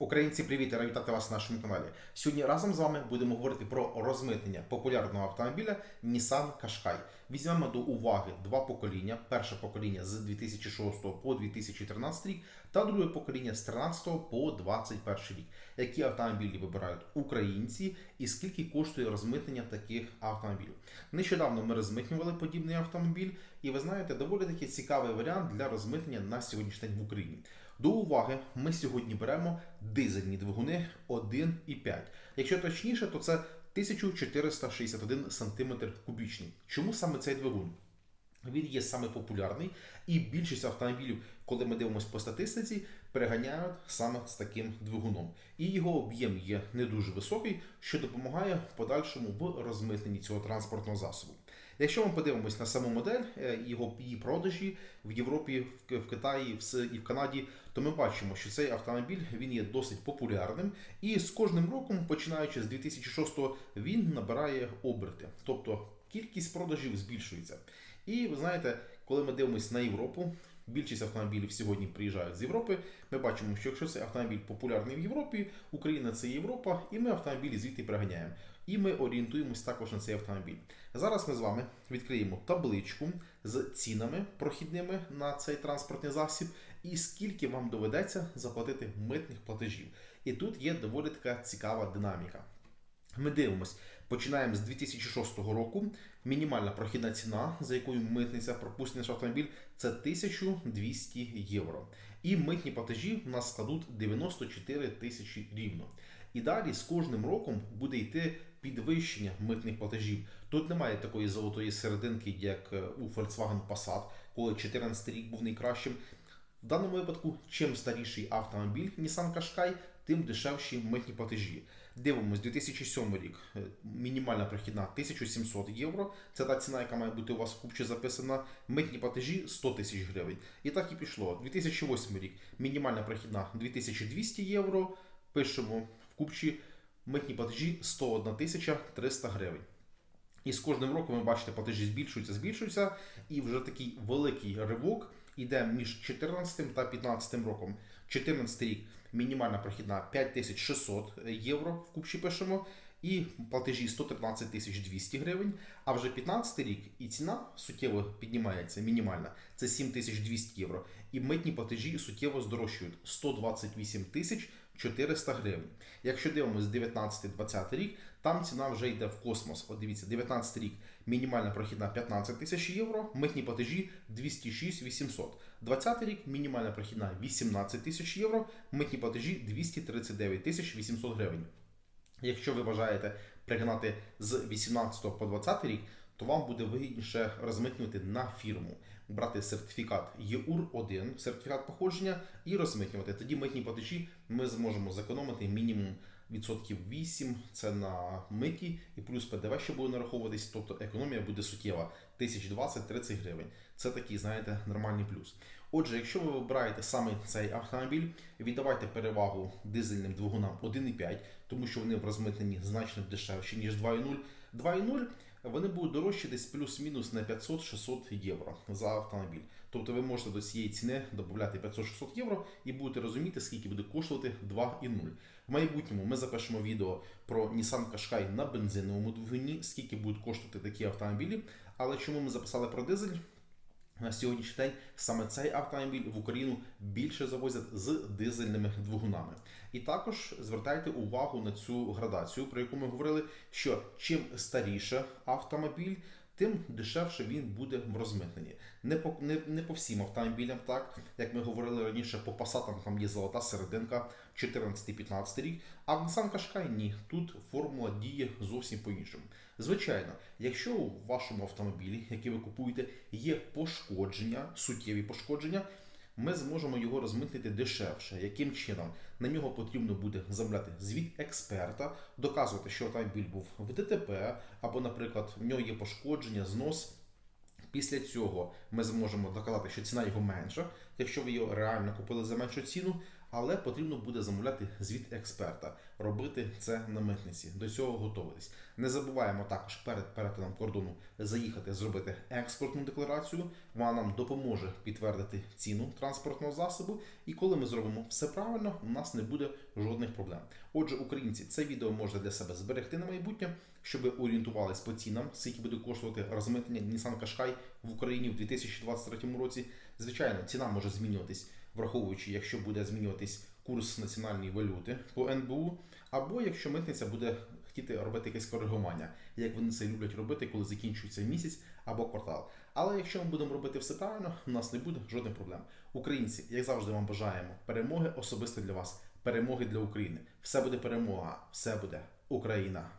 Українці, привіт, я вітати вас на нашому каналі. Сьогодні разом з вами будемо говорити про розмитнення популярного автомобіля Nissan Qashqai. Візьмемо до уваги два покоління: перше покоління з 2006 по 2013 рік, та друге покоління з 13 по 2021 рік. Які автомобілі вибирають українці і скільки коштує розмитнення таких автомобілів? Нещодавно ми розмитнювали подібний автомобіль, і ви знаєте, доволі таки цікавий варіант для розмитнення на сьогоднішній день в Україні. До уваги, ми сьогодні беремо дизельні двигуни 1,5. Якщо точніше, то це 1461 см кубічний. Чому саме цей двигун? Він є саме популярний, і більшість автомобілів, коли ми дивимося по статистиці, переганяють саме з таким двигуном. І його об'єм є не дуже високий, що допомагає в подальшому в розмитненні цього транспортного засобу. Якщо ми подивимось на саму модель, е, його її продажі в Європі, в Китаї і в Канаді, то ми бачимо, що цей автомобіль він є досить популярним, і з кожним роком, починаючи з 2006 він набирає оберти, тобто кількість продажів збільшується. І ви знаєте, коли ми дивимося на Європу, більшість автомобілів сьогодні приїжджають з Європи. Ми бачимо, що якщо цей автомобіль популярний в Європі, Україна це Європа, і ми автомобілі звідти приганяємо. І ми орієнтуємось також на цей автомобіль. Зараз ми з вами відкриємо табличку з цінами прохідними на цей транспортний засіб, і скільки вам доведеться заплатити митних платежів. І тут є доволі така цікава динаміка. Ми дивимось, починаємо з 2006 року. Мінімальна прохідна ціна, за якою митниця пропустить наш автомобіль, це 1200 євро. І митні платежі в нас складуть 94 тисячі рівно. І далі з кожним роком буде йти підвищення митних платежів. Тут немає такої золотої серединки, як е, у Volkswagen Passat, коли 14 рік був найкращим. В даному випадку, чим старіший автомобіль Nissan Qashqai, тим дешевші митні платежі. Дивимось, 2007 рік. е, Мінімальна прохідна 1700 євро. Це та ціна, яка має бути у вас в купчі записана. Митні платежі 100 тисяч гривень. І так і пішло. 2008 рік. Мінімальна прохідна 2200 євро. Пишемо в купчі митні платежі 101 тисяча 300 гривень. І з кожним роком ви бачите, платежі збільшуються, збільшуються, і вже такий великий ривок іде між 14 та 15 роком. 14 рік мінімальна прохідна 5600 євро в купчі пишемо, і платежі 113 тисяч 200 гривень. А вже 15 рік і ціна суттєво піднімається, мінімальна, це 7200 євро. І митні платежі суттєво здорожчують 128 тисяч 400 гривень. Якщо дивимося 19-20 рік, там ціна вже йде в космос. От дивіться, 19 рік мінімальна прохідна 15 тисяч євро, митні платежі 206 800. 20 рік мінімальна прохідна 18 тисяч євро, митні платежі 239 тисяч 800 гривень. Якщо ви бажаєте пригнати з 18 по 20 рік, то вам буде вигідніше розмитнювати на фірму, брати сертифікат ЄУР-1, сертифікат походження і розмитнювати. Тоді митні платежі ми зможемо зекономити мінімум відсотків 8, це на миті, і плюс ПДВ ще буде нараховуватись, тобто економія буде суттєва 1020-30 гривень. Це такий, знаєте, нормальний плюс. Отже, якщо ви вибираєте саме цей автомобіль, віддавайте перевагу дизельним двигунам 1,5, тому що вони в розмитненні значно дешевші, ніж 2,0. 2,0 вони будуть дорожчі десь плюс-мінус на 500-600 євро за автомобіль. Тобто ви можете до цієї ціни додати 500-600 євро і будете розуміти, скільки буде коштувати 2,0. В майбутньому ми запишемо відео про Nissan Qashqai на бензиновому двигуні, скільки будуть коштувати такі автомобілі. Але чому ми записали про дизель? На сьогоднішній день саме цей автомобіль в Україну більше завозять з дизельними двигунами. І також звертайте увагу на цю градацію, про яку ми говорили, що чим старіше автомобіль, тим дешевше він буде в розмитненні. Не по, не, не по всім автомобілям, так як ми говорили раніше, по пасатам там є золота серединка 14-15 рік, а в Nissan Qashqai ні. Тут формула діє зовсім по-іншому. Звичайно, якщо у вашому автомобілі, який ви купуєте, є пошкодження, суттєві пошкодження, ми зможемо його розмитнити дешевше. Яким чином? На нього потрібно буде замовляти звіт експерта, доказувати, що автомобіль був в ДТП, або, наприклад, в нього є пошкодження, знос. Після цього ми зможемо доказати, що ціна його менша, якщо ви його реально купили за меншу ціну, але потрібно буде замовляти звіт експерта, робити це на митниці. До цього готуватись. Не забуваємо також перед перетином кордону заїхати, зробити експортну декларацію. Вона нам допоможе підтвердити ціну транспортного засобу. І коли ми зробимо все правильно, у нас не буде жодних проблем. Отже, українці, це відео можете для себе зберегти на майбутнє, щоб орієнтувались по цінам, скільки буде коштувати розмитнення Nissan Qashqai в Україні в 2023 році. Звичайно, ціна може змінюватись, враховуючи, якщо буде змінюватись курс національної валюти по НБУ, або якщо митниця буде хотіти робити якесь коригування, як вони це люблять робити, коли закінчується місяць або квартал. Але якщо ми будемо робити все правильно, у нас не буде жодних проблем. Українці, як завжди, вам бажаємо перемоги особисто для вас, перемоги для України. Все буде перемога, все буде Україна.